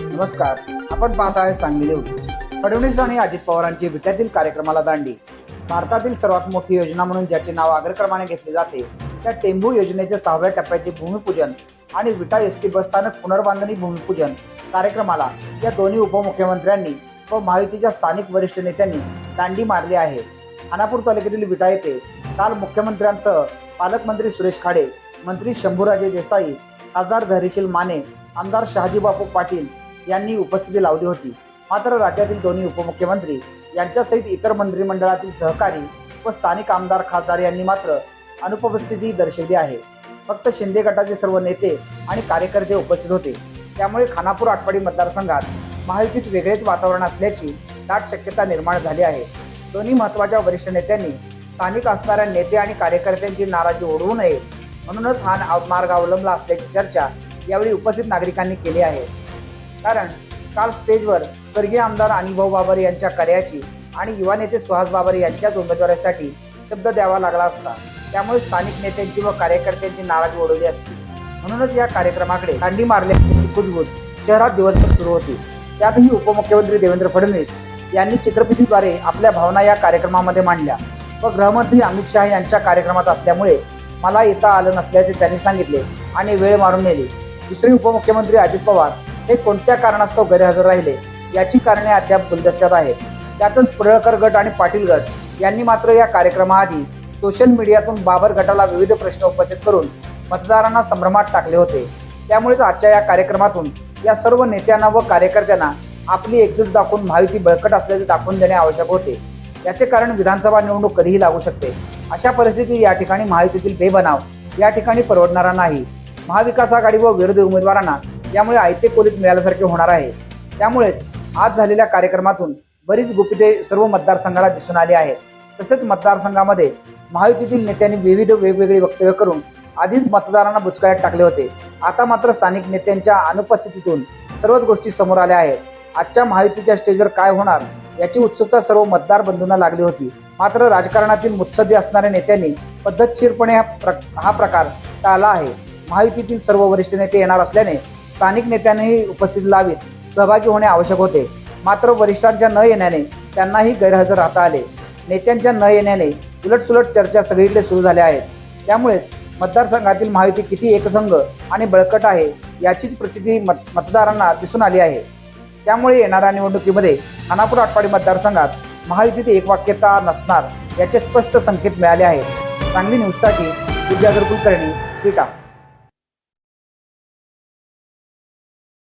नमस्कार. आपण पाहत आहे सांगली न्यूज. फडणवीस आणि अजित पवारांची विट्यातील कार्यक्रमाला दांडी. भारतातील सर्वात मोठी योजना म्हणून ज्याचे नाव अग्रक्रमाने घेतले जाते त्या टेंभू योजनेचे सहाव्या टप्प्याचे भूमिपूजन आणि विटा एस टी बसस्थानक पुनर्बांधणी भूमिपूजन कार्यक्रमाला या दोन्ही उपमुख्यमंत्र्यांनी व महायुतीच्या स्थानिक वरिष्ठ नेत्यांनी दांडी मारली आहे. खानापूर तालुक्यातील विटा येथे काल मुख्यमंत्र्यांसह पालकमंत्री सुरेश खाडे मंत्री शंभूराजे देसाई खासदार धैर्यशील माने आमदार शहाजीबापू पाटील यांनी उपस्थिती लावली होती. मात्र राज्यातील दोन्ही उपमुख्यमंत्री यांच्यासहित इतर मंत्रिमंडळातील सहकारी व स्थानिक आमदार खासदार यांनी मात्र अनुपस्थिती दर्शवली आहे. फक्त शिंदे गटाचे सर्व नेते आणि कार्यकर्ते उपस्थित होते. त्यामुळे खानापूर आटपाडी मतदारसंघात महायुतीत वेगळेच वातावरण असल्याची दाट शक्यता निर्माण झाली आहे. दोन्ही महत्त्वाच्या वरिष्ठ नेत्यांनी स्थानिक असणाऱ्या नेते आणि कार्यकर्त्यांची नाराजी ओढवू नये म्हणूनच हा मार्ग अवलंबला असल्याची चर्चा यावेळी उपस्थित नागरिकांनी केली आहे. कारण काल स्टेजवर स्वर्गीय आमदार अनिभाऊ बाबर यांच्या कार्याची आणि युवा नेते सुहास बाबर यांच्याच उमेदवारीसाठी शब्द द्यावा लागला असता त्यामुळे स्थानिक नेत्यांची व कार्यकर्त्यांची नाराजी ओढवली असती. म्हणूनच या कार्यक्रमाकडे दांडी मारल्याची कुजबूज शहरात दिवसभर सुरू होती. त्यातही उपमुख्यमंत्री देवेंद्र फडणवीस यांनी चित्रपटीद्वारे आपल्या भावना या कार्यक्रमामध्ये मांडल्या व गृहमंत्री अमित शहा यांच्या कार्यक्रमात असल्यामुळे मला येता आलं नसल्याचे त्यांनी सांगितले आणि वेळ मारून नेली. दुसरे उपमुख्यमंत्री अजित पवार हे कोणत्या कारणास्तव गैरहजर राहिले याची कारणे अद्याप गुलदस्त्यात आहेत. त्यातच पडळकर गट आणि पाटील गट यांनी मात्र या कार्यक्रमाआधी सोशल मीडियातून बाबर गटाला विविध प्रश्न उपस्थित करून मतदारांना संभ्रमात टाकले होते. त्यामुळेच आजच्या या कार्यक्रमातून या सर्व नेत्यांना व कार्यकर्त्यांना आपली एकजूट दाखवून माहिती बळकट असल्याचे दाखवून देणे आवश्यक होते. याचे कारण विधानसभा निवडणूक कधीही लागू शकते. अशा परिस्थितीत या ठिकाणी महायुतीतील बेबनाव या ठिकाणी परवडणारा नाही. महाविकास आघाडी व विरोधी उमेदवारांना यामुळे आयते कोलीत मिळाल्यासारखे होणार आहे. त्यामुळेच आज झालेल्या कार्यक्रमातून बरीच गुपिते सर्व मतदारसंघाला दिसून आली आहेत. तसेच मतदारसंघामध्ये महायुतीतील नेत्यांनी विविध वेगवेगळी वक्तव्य करून आधीच मतदारांना बुचकाळ्यात टाकले होते. आता मात्र स्थानिक नेत्यांच्या अनुपस्थितीतून सर्वच गोष्टी समोर आल्या आहेत. आजच्या महायुतीच्या स्टेजवर काय होणार याची उत्सुकता सर्व मतदार बंधूंना लागली होती. मात्र राजकारणातील मुत्सद्दी असणाऱ्या नेत्यांनी पद्धतशीरपणे हा प्र हा प्रकार टाळला आहे. महायुतीतील सर्व वरिष्ठ नेते येणार असल्याने स्थानिक नेत्यांनीही उपस्थिती लावीत सहभागी होणे आवश्यक होते. मात्र वरिष्ठांच्या न येण्याने त्यांनाही गैरहजर राहता आले. नेत्यांच्या न येण्याने उलटसुलट चर्चा सगळीकडे सुरू झाल्या आहेत. त्यामुळेच मतदारसंघातील महायुती किती एकसंघ आणि बळकट आहे याचीच प्रसिद्धी मत मतदारांना दिसून आली आहे. त्यामुळे येणाऱ्या निवडणुकीमध्ये खानापूर आटपाडी मतदारसंघात महायुतीत एकवाक्यता नसणार याचे स्पष्ट संकेत मिळाले आहेत. सांगली न्यूजसाठी विद्याधर कुलकर्णी विटा